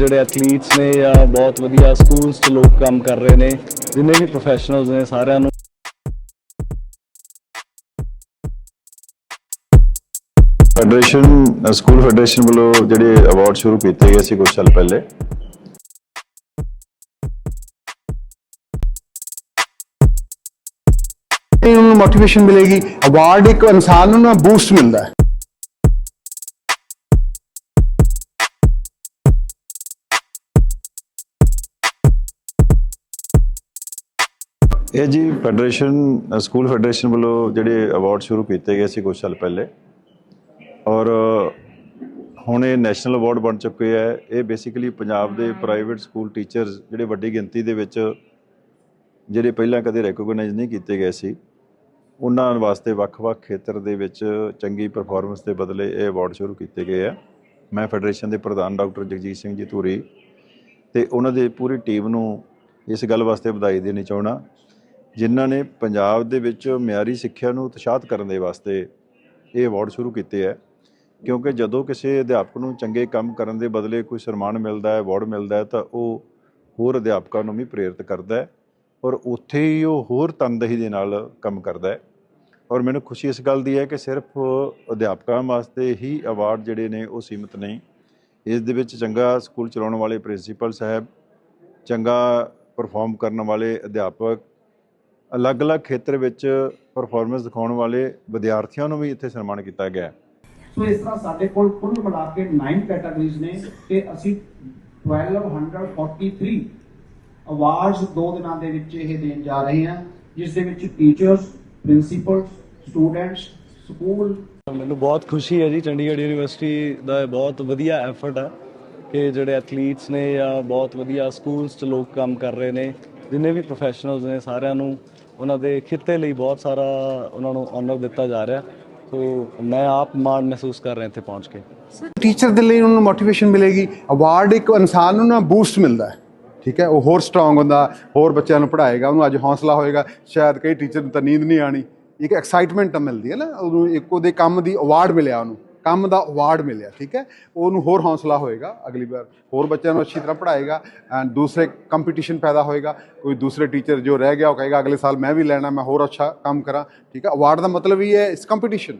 ਜਿਹੜੇ ਐਥਲੀਟਸ ਨੇ ਜਾਂ ਬਹੁਤ ਵਧੀਆ ਸਕੂਲਸ 'ਚ ਲੋਕ ਕੰਮ ਕਰ ਰਹੇ ਨੇ ਜਿੰਨੇ ਵੀ ਪ੍ਰੋਫੈਸ਼ਨਲਸ ਨੇ ਸਾਰਿਆਂ ਨੂੰ ਫੈਡਰੇਸ਼ਨ ਸਕੂਲ ਫੈਡਰੇਸ਼ਨ ਵੱਲੋਂ ਜਿਹੜੇ ਅਵਾਰਡ ਸ਼ੁਰੂ ਕੀਤੇ ਗਏ ਸੀ ਕੁਝ ਸਾਲ ਪਹਿਲੇ। ਉਹਨਾਂ ਨੂੰ ਮੋਟੀਵੇਸ਼ਨ ਮਿਲੇਗੀ। ਅਵਾਰਡ ਇੱਕ ਇਨਸਾਨ ਨੂੰ ਨਾ ਬੂਸਟ ਮਿਲਦਾ ਹੈ। ਇਹ ਜੀ ਫੈਡਰੇਸ਼ਨ, ਸਕੂਲ ਫੈਡਰੇਸ਼ਨ ਵੱਲੋਂ ਜਿਹੜੇ ਅਵਾਰਡ ਸ਼ੁਰੂ ਕੀਤੇ ਗਏ ਸੀ ਕੁਝ ਸਾਲ ਪਹਿਲੇ। ਔਰ, ਹੁਣ ਇਹ ਨੈਸ਼ਨਲ ਅਵਾਰਡ ਬਣ ਚੁੱਕੇ ਹੈ ਇਹ ਬੇਸਿਕਲੀ ਪੰਜਾਬ ਦੇ ਪ੍ਰਾਈਵੇਟ ਸਕੂਲ ਟੀਚਰਸ ਜਿਹੜੇ ਵੱਡੀ ਗਿਣਤੀ ਦੇ ਵਿੱਚ ਜਿਹੜੇ ਪਹਿਲਾਂ ਕਦੇ ਰੈਕੋਗਨਾਈਜ਼ ਨਹੀਂ ਕੀਤੇ ਗਏ ਸੀ, ਉਹਨਾਂ ਵਾਸਤੇ ਵੱਖ-ਵੱਖ ਖੇਤਰ ਦੇ ਵਿੱਚ ਚੰਗੀ ਪਰਫਾਰਮੈਂਸ ਦੇ ਬਦਲੇ ਇਹ ਅਵਾਰਡ ਸ਼ੁਰੂ ਕੀਤੇ ਗਏ ਆ। ਮੈਂ ਫੈਡਰੇਸ਼ਨ ਦੇ ਪ੍ਰਧਾਨ ਡਾਕਟਰ ਜਗਜੀਤ ਸਿੰਘ ਜੀ ਧੂਰੀ ਤੇ ਉਹਨਾਂ ਦੀ ਪੂਰੀ ਟੀਮ ਨੂੰ ਇਸ ਗੱਲ ਵਾਸਤੇ ਵਧਾਈ ਦੇਣੀ ਚਾਹਣਾ ਜਿਨ੍ਹਾਂ ਨੇ ਪੰਜਾਬ ਦੇ ਵਿੱਚ ਮਿਆਰੀ ਸਿੱਖਿਆ ਨੂੰ ਉਤਸ਼ਾਹਤ ਕਰਨ ਦੇ ਵਾਸਤੇ ਇਹ ਅਵਾਰਡ ਸ਼ੁਰੂ ਕੀਤੇ ਹੈ। ਕਿਉਂਕਿ ਜਦੋਂ ਕਿਸੇ ਅਧਿਆਪਕ ਨੂੰ ਚੰਗੇ ਕੰਮ ਕਰਨ ਦੇ ਬਦਲੇ ਕੋਈ ਸਨਮਾਨ ਮਿਲਦਾ ਹੈ ਅਵਾਰਡ ਮਿਲਦਾ ਹੈ, ਤਾਂ ਉਹ ਹੋਰ ਅਧਿਆਪਕਾਂ ਨੂੰ ਵੀ ਪ੍ਰੇਰਿਤ ਕਰਦਾ ਹੈ ਔਰ ਉੱਥੇ ਹੀ ਉਹ ਹੋਰ ਤਨਦੇਹੀ ਦੇ ਨਾਲ ਕੰਮ ਕਰਦਾ ਹੈ। ਔਰ ਮੈਨੂੰ ਖੁਸ਼ੀ ਇਸ ਗੱਲ ਦੀ ਹੈ ਕਿ ਸਿਰਫ ਅਧਿਆਪਕਾਂ ਵਾਸਤੇ ਹੀ ਅਵਾਰਡ ਜਿਹੜੇ ਨੇ ਉਹ ਸੀਮਿਤ ਨਹੀਂ, ਇਸ ਦੇ ਵਿੱਚ ਚੰਗਾ ਸਕੂਲ ਚਲਾਉਣ ਵਾਲੇ ਪ੍ਰਿੰਸੀਪਲ ਸਾਹਿਬ, ਚੰਗਾ ਪਰਫਾਰਮ ਕਰਨ ਵਾਲੇ ਅਧਿਆਪਕ ਅਲੱਗ-ਅਲੱਗ ਖੇਤਰ ਵਿੱਚ ਪਰਫਾਰਮੈਂਸ ਦਿਖਾਉਣ ਵਾਲੇ ਵਿਦਿਆਰਥੀਆਂ ਨੂੰ ਵੀ ਇੱਥੇ ਸਨਮਾਨ ਕੀਤਾ ਗਿਆ ਹੈ। ਸੋ ਇਸ ਤਰ੍ਹਾਂ ਸਾਡੇ ਕੋਲ ਕੁੱਲ ਮਿਲਾ ਕੇ 9 ਕੈਟਾਗਰੀਜ਼ ਨੇ ਤੇ ਅਸੀਂ 1243 ਅਵਾਰਡਸ ਦੋ ਦਿਨਾਂ ਦੇ ਵਿੱਚ ਇਹ ਦੇਣ ਜਾ ਰਹੇ ਹਾਂ ਜਿਸ ਦੇ ਵਿੱਚ ਟੀਚਰਸ ਪ੍ਰਿੰਸੀਪਲਸ ਸਟੂਡੈਂਟਸ ਸਕੂਲ ਮੈਨੂੰ ਬਹੁਤ ਖੁਸ਼ੀ ਹੈ ਜੀ ਚੰਡੀਗੜ੍ਹ ਯੂਨੀਵਰਸਿਟੀ ਦਾ ਇਹ ਬਹੁਤ ਵਧੀਆ ਐਫਰਟ ਹੈ ਕਿ ਜਿਹੜੇ ਐਥਲੀਟਸ ਨੇ ਜਾਂ ਬਹੁਤ ਵਧੀਆ ਸਕੂਲਸ 'ਚ ਲੋਕ ਕੰਮ ਕਰ ਰਹੇ ਨੇ ਜਿੰਨੇ ਵੀ ਪ੍ਰੋਫੈਸ਼ਨਲਸ ਨੇ ਸਾਰਿਆਂ ਨੂੰ ਉਹਨਾਂ ਦੇ ਖਿੱਤੇ ਲਈ ਬਹੁਤ ਸਾਰਾ ਉਹਨਾਂ ਨੂੰ ਆਨਰ ਦਿੱਤਾ ਜਾ ਰਿਹਾ। ਸੋ ਮੈਂ ਆਪ ਮਾਣ ਮਹਿਸੂਸ ਕਰ ਰਿਹਾ ਇੱਥੇ ਪਹੁੰਚ ਕੇ। ਟੀਚਰ ਦੇ ਲਈ ਉਹਨਾਂ ਨੂੰ ਮੋਟੀਵੇਸ਼ਨ ਮਿਲੇਗੀ ਅਵਾਰਡ ਇੱਕ ਇਨਸਾਨ ਨੂੰ ਨਾ ਬੂਸਟ ਮਿਲਦਾ ਹੈ, ਠੀਕ ਹੈ? ਉਹ ਹੋਰ ਸਟਰੋਂਗ ਹੁੰਦਾ, ਹੋਰ ਬੱਚਿਆਂ ਨੂੰ ਪੜ੍ਹਾਏਗਾ, ਉਹਨੂੰ ਅੱਜ ਹੌਸਲਾ ਹੋਏਗਾ, ਸ਼ਾਇਦ ਕਈ ਟੀਚਰ ਨੂੰ ਤਾਂ ਨੀਂਦ ਨਹੀਂ ਆਣੀ ਇੱਕ ਐਕਸਾਈਟਮੈਂਟ ਤਾਂ ਮਿਲਦੀ ਹੈ ਨਾ, ਉਹਨੂੰ ਇੱਕ ਉਹਦੇ ਕੰਮ ਦੀ ਅਵਾਰਡ ਮਿਲਿਆ ਉਹਨੂੰ। ਕੰਮ ਦਾ ਅਵਾਰਡ ਮਿਲਿਆ, ਠੀਕ ਹੈ? ਉਹਨੂੰ ਹੋਰ ਹੌਸਲਾ ਹੋਏਗਾ, ਅਗਲੀ ਵਾਰ ਹੋਰ ਬੱਚਿਆਂ ਨੂੰ ਅੱਛੀ ਤਰ੍ਹਾਂ ਪੜ੍ਹਾਏਗਾ ਐਂਡ ਦੂਸਰੇ ਕੰਪੀਟੀਸ਼ਨ ਪੈਦਾ ਹੋਏਗਾ, ਕੋਈ ਦੂਸਰੇ ਟੀਚਰ ਜੋ ਰਹਿ ਗਿਆ, ਉਹ ਕਹੇਗਾ, ਅਗਲੇ ਸਾਲ ਮੈਂ ਵੀ ਲੈਣਾ, ਮੈਂ ਹੋਰ ਅੱਛਾ ਕੰਮ ਕਰਾਂ, ਠੀਕ ਹੈ? ਅਵਾਰਡ ਦਾ ਮਤਲਬ ਹੀ ਹੈ ਇਸ ਕੰਪੀਟੀਸ਼ਨ